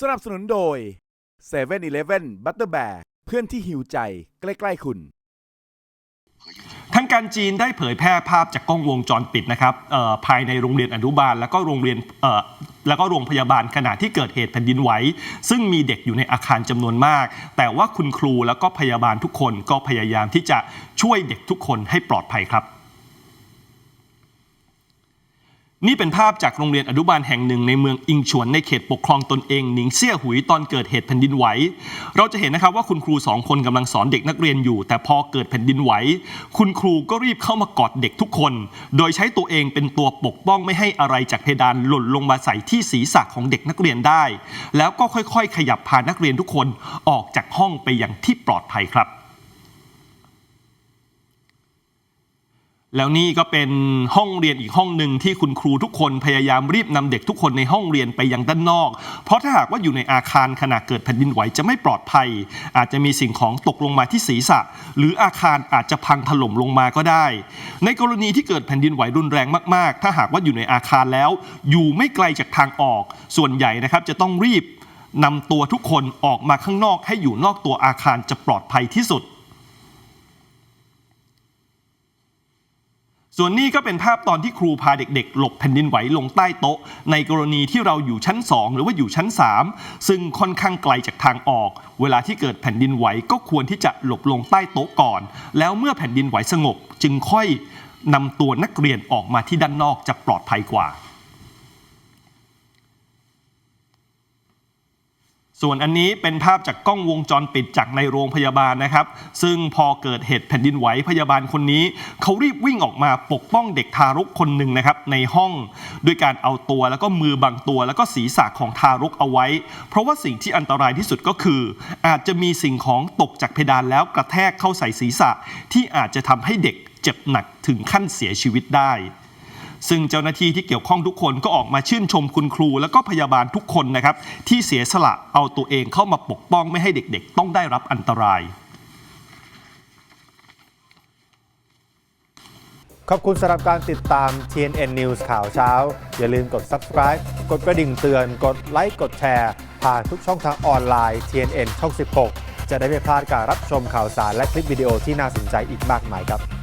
สนับสนุนโดย7 e เ e ่ e อีเลฟเว่นบัตเตอร์แบเพื่อนที่หิวใจใกล้ ๆ คุณ ทางการจีนได้เผยแพร่ภาพจากกล้องวงจรปิดนะครับเอ่อภายในโรงเรียนอนุบาล แล้วก็โรงเรียนเอ่อแล้วก็โรงพยาบาลขณะที่เกิดเหตุแผ่นดินไหวซึ่งมีเด็กอยู่ในอาคารจำนวนมาก แต่ว่าคุณครูแล้วก็พยาบาลทุกคนก็พยายามที่จะช่วยเด็กทุกคนให้ปลอดภัยครับ นี่เป็นภาพจากโรงเรียนอนุบาลแห่งหนึ่งในเมืองอิงฉวนในเขตปกครองตนเองหนิงเซี่ยหุยตอนเกิดเหตุแผ่นดินไหว เราจะเห็นนะครับว่าคุณครูสองคนกำลังสอนเด็กนักเรียนอยู่ แต่พอเกิดแผ่นดินไหว คุณครูก็รีบเข้ามากอดเด็กทุกคน โดยใช้ตัวเองเป็นตัวปกป้องไม่ให้อะไรจากเพดานหล่นลงมาใส่ที่ศีรษะของเด็กนักเรียนได้ แล้วก็ค่อยๆ ขยับพานักเรียนทุกคนออกจากห้องไปอย่างที่ปลอดภัยครับ แล้วนี่ก็เป็นห้องเรียนอีกห้องหนึ่งที่คุณครูทุกคนพยายามรีบนำเด็กทุกคนในห้องเรียนไปยังด้านนอก เพราะถ้าหากว่าอยู่ในอาคารขณะเกิดแผ่นดินไหวจะไม่ปลอดภัย อาจจะมีสิ่งของตกลงมาที่ศีรษะ หรืออาคารอาจจะพังถล่มลงมาก็ได้ ในกรณีที่เกิดแผ่นดินไหวรุนแรงมากๆ ถ้าหากว่าอยู่ในอาคารแล้ว อยู่ไม่ไกลจากทางออก ส่วนใหญ่นะครับจะต้องรีบนำตัวทุกคนออกมาข้างนอกให้อยู่นอกตัวอาคารจะปลอดภัยที่สุด ส่วนนี้ก็เป็นภาพตอนที่ครูพาเด็กๆ หลบแผ่นดินไหวลงใต้โต๊ะ ในกรณีที่เราอยู่ชั้น 2 หรือว่าอยู่ชั้น 3 ซึ่งค่อนข้างไกลจากทางออก เวลาที่เกิดแผ่นดินไหวก็ควรที่จะหลบลงใต้โต๊ะก่อน แล้วเมื่อแผ่นดินไหวสงบ จึงค่อยนำตัวนักเรียนออกมาที่ด้านนอกจะปลอดภัยกว่า ส่วนอันนี้เป็นภาพจากกล้องวงจรปิดจากในโรงพยาบาลนะครับ ซึ่งพอเกิดเหตุแผ่นดินไหวพยาบาลคนนี้ เขารีบวิ่งออกมาปกป้องเด็กทารกคนหนึ่งนะครับในห้องด้วยการเอาตัวแล้วก็มือบังตัว แล้วก็ศีรษะของทารกเอาไว้ เพราะว่าสิ่งที่อันตรายที่สุดก็คือ อาจจะมีสิ่งของตกจากเพดานแล้วกระแทกเข้าใส่ศีรษะ ที่อาจจะทำให้เด็กเจ็บหนักถึงขั้นเสียชีวิตได้ ซึ่งเจ้าหน้าที่ที่เกี่ยวข้องทุกคนก็ออกมาชื่นชมคุณครู แล้วก็พยาบาลทุกคนนะครับ ที่เสียสละเอาตัวเองเข้ามาปกป้องไม่ให้เด็กๆ ต้องได้รับอันตราย ขอบคุณสำหรับการติดตาม TNN News ข่าวเช้า อย่าลืมกด subscribe กดกระดิ่งเตือน กดไลค์กดแชร์ ผ่านทุกช่องทางออนไลน์ TNN ช่อง 16 จะได้ไม่พลาดการรับชมข่าวสารและคลิปวิดีโอที่น่าสนใจอีกมากมายครับ